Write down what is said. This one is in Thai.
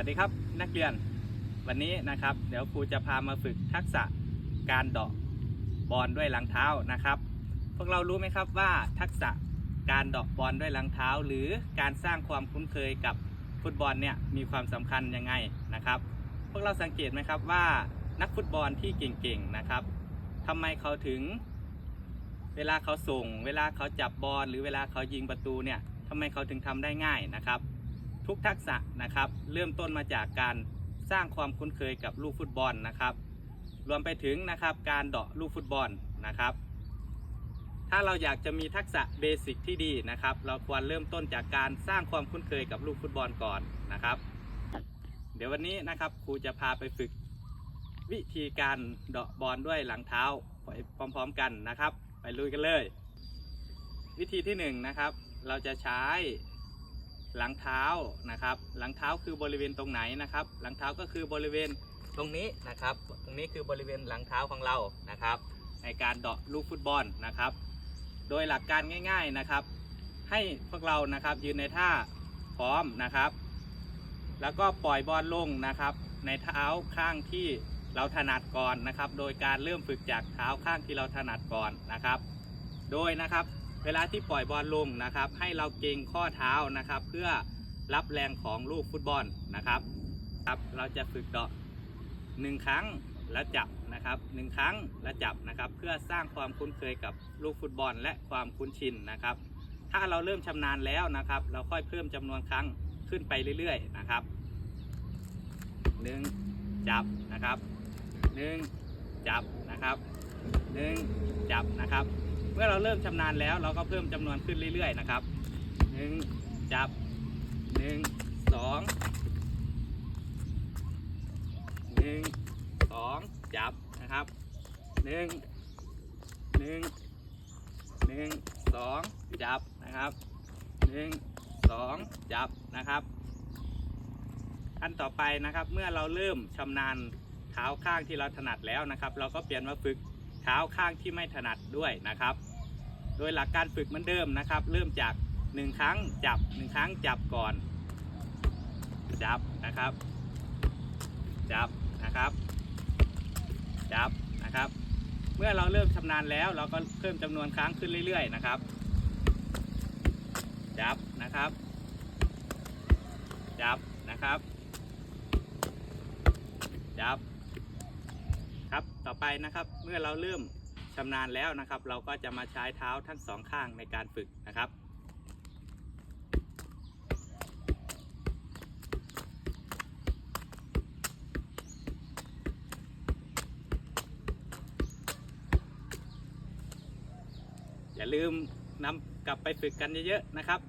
วัสดีครับนักเรียนวันนี้นะครับ เดี๋ยวครูจะพามาฝึกทักษะการเดาะบอลด้วยหลังเท้านะครับ พวกเรารู้ไหมครับว่าทักษะการเดาะบอลด้วยหลังเท้า หรือการสร้างความคุ้นเคยกับฟุตบอลเนี่ยมีความสำคัญยังไงนะครับ พวกเราสังเกตไหมครับว่านักฟุตบอลที่เก่งๆนะครับทำไมเขาถึง เวลาเขาส่ง เวลาเขาจับบอลหรือเวลาเขายิงประตูเนี่ยทำไมเขาถึงทำได้ง่ายนะครับ ทุกทักษะนะครับ เริ่มต้นมาจากการสร้างความคุ้นเคยกับลูกฟุตบอลนะครับ รวมไปถึงนะครับการเดาะลูกฟุตบอลนะครับ ถ้าเราอยากจะมีทักษะเบสิกที่ดีนะครับ เราควรเริ่มต้นจากการสร้างความคุ้นเคยกับลูกฟุตบอลก่อนนะครับ เดี๋ยววันนี้นะครับครูจะพาไปฝึกวิธีการเดาะบอลด้วยหลังเท้าไปพร้อมๆกันนะครับ ไปลุยกันเลย วิธีที่หนึ่งนะครับ เราจะใช้ หลังเท้านะครับ หลังเท้าคือบริเวณตรงไหนนะครับ หลังเท้าก็คือบริเวณตรงนี้นะครับ ตรงนี้คือบริเวณหลังเท้าของเรานะครับ ในการเดาะลูกฟุตบอลนะครับ โดยหลักการง่าย ๆนะครับ ให้พวกเรานะครับยืนในท่าพร้อมนะครับ แล้วก็ปล่อยบอลลงนะครับ ในเท้าข้างที่เราถนัดก่อนนะครับ โดยการเริ่มฝึกจากเท้าข้างที่เราถนัดก่อนนะครับ โดยนะครับ เวลาที่ปล่อยบอลลงนะครับ ให้เราเกรงข้อเท้านะครับ เพื่อรับแรงของลูกฟุตบอลนะครับครับเราจะฝึกเดาะหนึ่งครั้งแล้วจับนะครับหนึ่งครั้งแล้วจับนะครับ เพื่อสร้างความคุ้นเคยกับลูกฟุตบอล และความคุ้นชินนะครับ ถ้าเราเริ่มชำนาญแล้วนะครับ เราค่อยเพิ่มจำนวนครั้งขึ้นไปเรื่อยๆนะครับหนึ่งจับนะครับหนึ่งจับนะครับหนึ่งจับนะครับ มื่อเราเริ่มชำนาญแล้ว เราก็เพิ่มจำนวนขึ้นเรื่อยๆนะครับหนึ่งจับหนึ่งสองหนึ่งสองจับนะครับหนึ่งหนึ่งหนึ่งสองจับนะครับหนึ่งสองจับนะครับอันต่อไปนะครับเมื่อเราเริ่มชำนาญเท้าข้างที่เราถนัดแล้วนะครับ เราก็เปลี่ยนมาฝึกเท้าข้างที่ไม่ถนัดด้วยนะครับ โดยหลักการฝึกเหมือนเดิมนะครับ เริ่มจาก 1 ครั้งจับ 1 ครั้งจับก่อน จับนะครับ จับนะครับ จับนะครับ เมื่อเราเริ่มชำนาญแล้วเราก็เพิ่มจำนวนครั้งขึ้นเรื่อย ๆ นะครับ จับนะครับ จับนะครับ จับครับต่อไปนะครับเมื่อเราเริ่ม ชำนาญแล้วนะครับ เราก็จะมาใช้เท้าทั้งสองข้างในการฝึกนะครับอย่าลืมนำกลับไปฝึกกันเยอะๆนะครับ